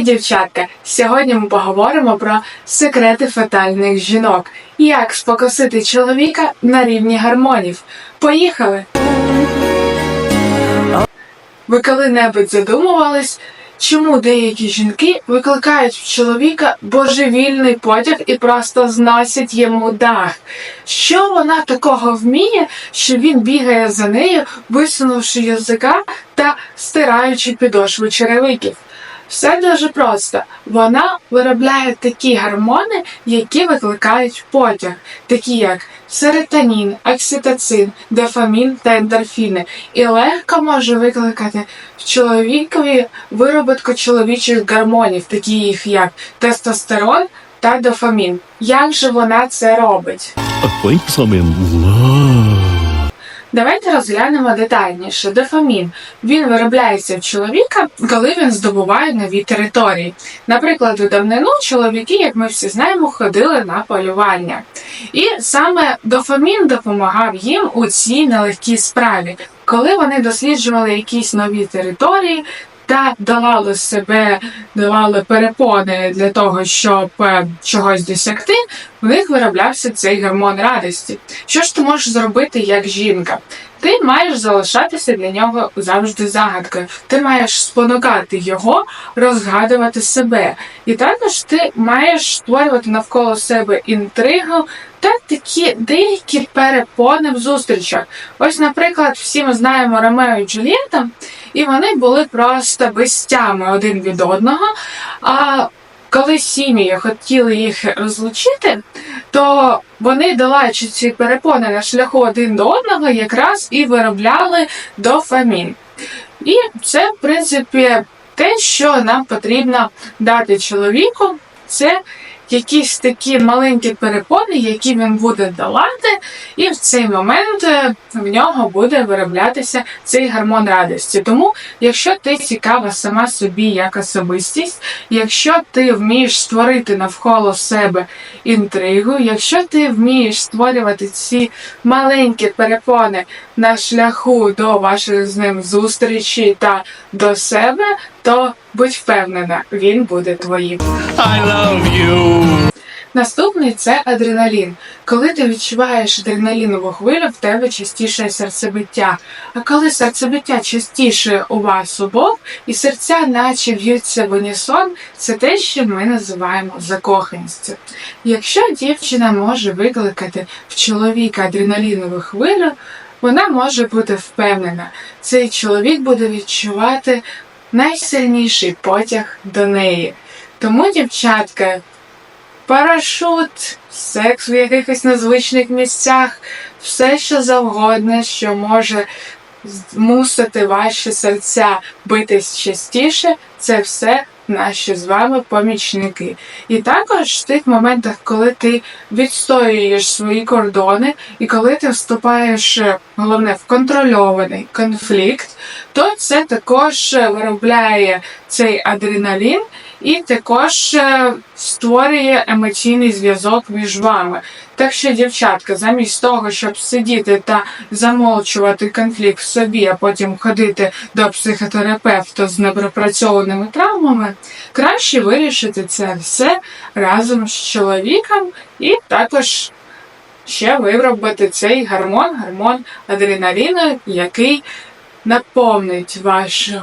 Привіт, дівчатка! Сьогодні ми поговоримо про секрети фатальних жінок. Як спокусити чоловіка на рівні гормонів. Поїхали! Ви коли-небудь задумувались, чому деякі жінки викликають в чоловіка божевільний потяг і просто зносять йому дах? Що вона такого вміє, що він бігає за нею, висунувши язика та стираючи підошви черевиків? Все дуже просто. Вона виробляє такі гормони, які викликають потяг, такі як серотонін, окситоцин, дофамін та ендорфіни, і легко може викликати в чоловікові вироботку чоловічих гормонів, таких як тестостерон та дофамін. Як же вона це робить? Давайте розглянемо детальніше. Дофамін він виробляється в чоловіка, коли він здобуває нові території. Наприклад, у давнину чоловіки, як ми всі знаємо, ходили на полювання. І саме дофамін допомагав їм у цій нелегкій справі, коли вони досліджували якісь нові території. Та долали себе, долали перепони для того, щоб е, чогось досягти, в них вироблявся цей гормон радості. Що ж ти можеш зробити як жінка? Ти маєш залишатися для нього завжди загадкою. Ти маєш спонукати його розгадувати себе. І також ти маєш створювати навколо себе інтригу та такі деякі перепони в зустрічах. Ось, наприклад, всі ми знаємо Ромео і Джульєта, і вони були просто безтями один від одного. А коли сім'ї хотіли їх розлучити, то вони, долаючи ці перепони на шляху один до одного, якраз і виробляли дофамін. І це, в принципі, те, що нам потрібно дати чоловіку, це якісь такі маленькі перепони, які він буде долати, і в цей момент е, в нього буде вироблятися цей гормон радості. Тому, якщо ти цікава сама собі як особистість, якщо ти вмієш створити навколо себе інтригу, якщо ти вмієш створювати ці маленькі перепони на шляху до вашої з ним зустрічі та до себе, то будь впевнена, він буде твоїм. I love you. Наступний це адреналін. Коли ти відчуваєш адреналінову хвилю, в тебе частіше серцебиття. А коли серцебиття частіше у вас обох, і серця наче б'ються в унісон, це те, що ми називаємо закоханістю. Якщо дівчина може викликати в чоловіка адреналінову хвилю, вона може бути впевнена, цей чоловік буде відчувати найсильніший потяг до неї. Тому, дівчатка, парашут, секс в якихось незвичних місцях, все що завгодно, що може змусити ваші серця битись частіше, це все наші з вами помічники. І також в тих моментах, коли ти відстоюєш свої кордони, і коли ти вступаєш, е, головне, в контрольований конфлікт, то це також е, виробляє цей адреналін і також е, створює емоційний зв'язок між вами. Так що, дівчатка, замість того, щоб сидіти та замовчувати конфлікт в собі, а потім ходити до психотерапевта з непропрацьованими травмами, краще вирішити це все разом з чоловіком і також ще виробити цей гормон, гормон адреналіну, який наповнить вашу,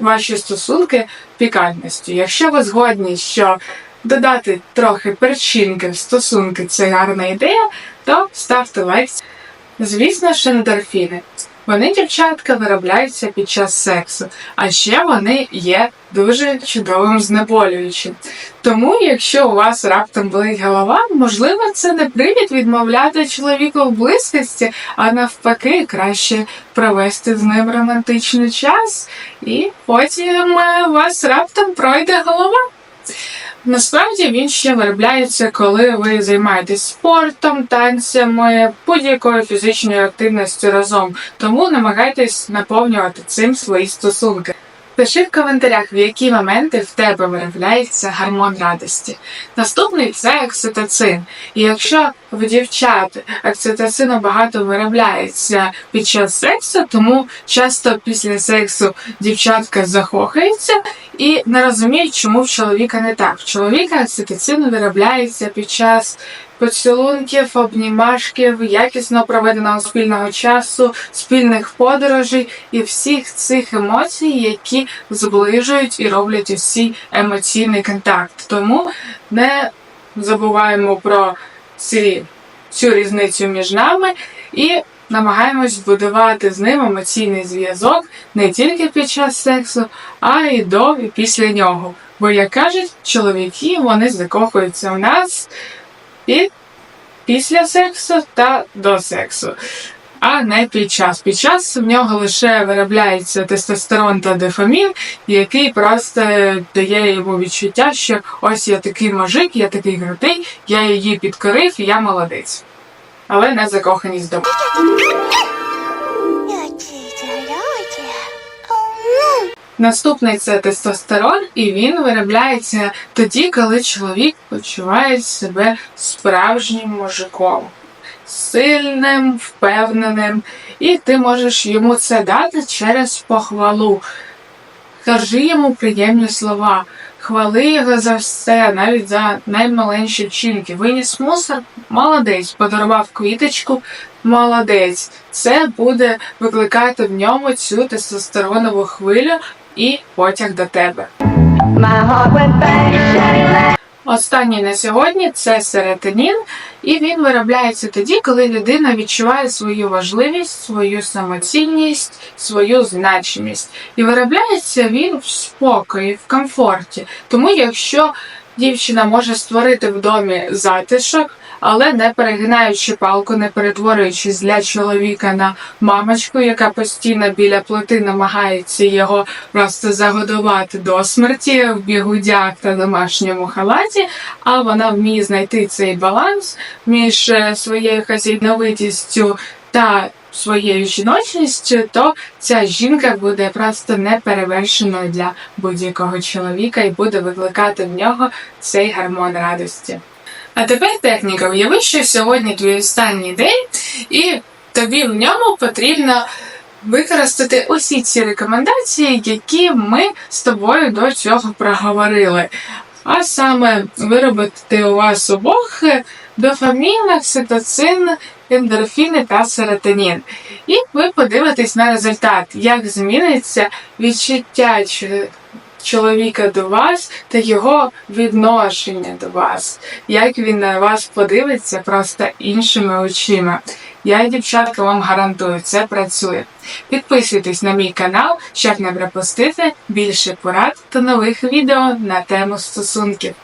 ваші стосунки пікантністю. Якщо ви згодні, що додати трохи перчинки в стосунки це гарна ідея, то ставте лайк. Звісно ж, ендорфіни. Вони, дівчатка, виробляються під час сексу, а ще вони є дуже чудовим знеболюючим. Тому, якщо у вас раптом болить голова, можливо, це не привід відмовляти чоловіку в близькості, а навпаки, краще провести з ним романтичний час, і потім е, вас раптом пройде голова. Насправді він ще виробляється, коли ви займаєтесь спортом, танцями, будь-якою фізичною активністю разом. Тому намагайтесь наповнювати цим свої стосунки. Пиши в коментарях, в які моменти в тебе виробляється гормон радості. Наступний це окситоцин. І якщо в дівчат окситоцину багато виробляється під час сексу, тому часто після сексу дівчатка захохаються і не розуміють, чому в чоловіка не так. В чоловіка окситоцин виробляється під час поцілунків, обнімашків, якісно проведеного спільного часу, спільних подорожей і всіх цих емоцій, які зближують і роблять усі емоційний контакт. Тому не забуваємо про ці, цю різницю між нами і намагаємось будувати з ним емоційний зв'язок не тільки під час сексу, а й до і після нього. Бо, як кажуть, чоловіки вони закохуються в нас і після сексу та до сексу. А не під час. Під час в нього лише виробляється тестостерон та дофамін, який просто дає йому відчуття, що ось я такий мужик, я такий крутий, я її підкорив, я молодець. Але не закоханість до Наступний це тестостерон, і він виробляється тоді, коли чоловік почуває себе справжнім мужиком, сильним, впевненим, і ти можеш йому це дати через похвалу. Кажи йому приємні слова, хвали його за все, навіть за наймаленші вчинки. Виніс мусор, молодець, подарував квіточку, молодець. Це буде викликати в ньому цю тестостеронову хвилю і потяг до тебе. Останній на сьогодні це серетинін, і він виробляється тоді, коли людина відчуває свою важливість, свою самоцінність, свою значимість. І виробляється він в спокої, в комфорті. Тому, якщо дівчина може створити в домі затишок, але не перегинаючи палку, не перетворюючись для чоловіка на мамочку, яка постійно біля плити намагається його просто загодувати до смерті в бігудях та домашньому халаті, а вона вміє знайти цей баланс між е, своєю хазяйновитістю та своєю жіночністю, то ця жінка буде просто неперевершеною для будь-якого чоловіка і буде викликати в нього цей гормон радості. А тепер техніка. Уяви, що сьогодні твій останній день, і тобі в ньому потрібно використати усі ці рекомендації, які ми з тобою до цього проговорили. А саме виробити у вас обох дофамін, окситоцин, ендорфіни та серотонін. І ви подивитесь на результат, як зміниться відчуття чоловіка до вас та його відношення до вас, як він на вас подивиться просто іншими очима. Я, дівчатка, вам гарантую, це працює. Підписуйтесь на мій канал, щоб не пропустити більше порад та нових відео на тему стосунків.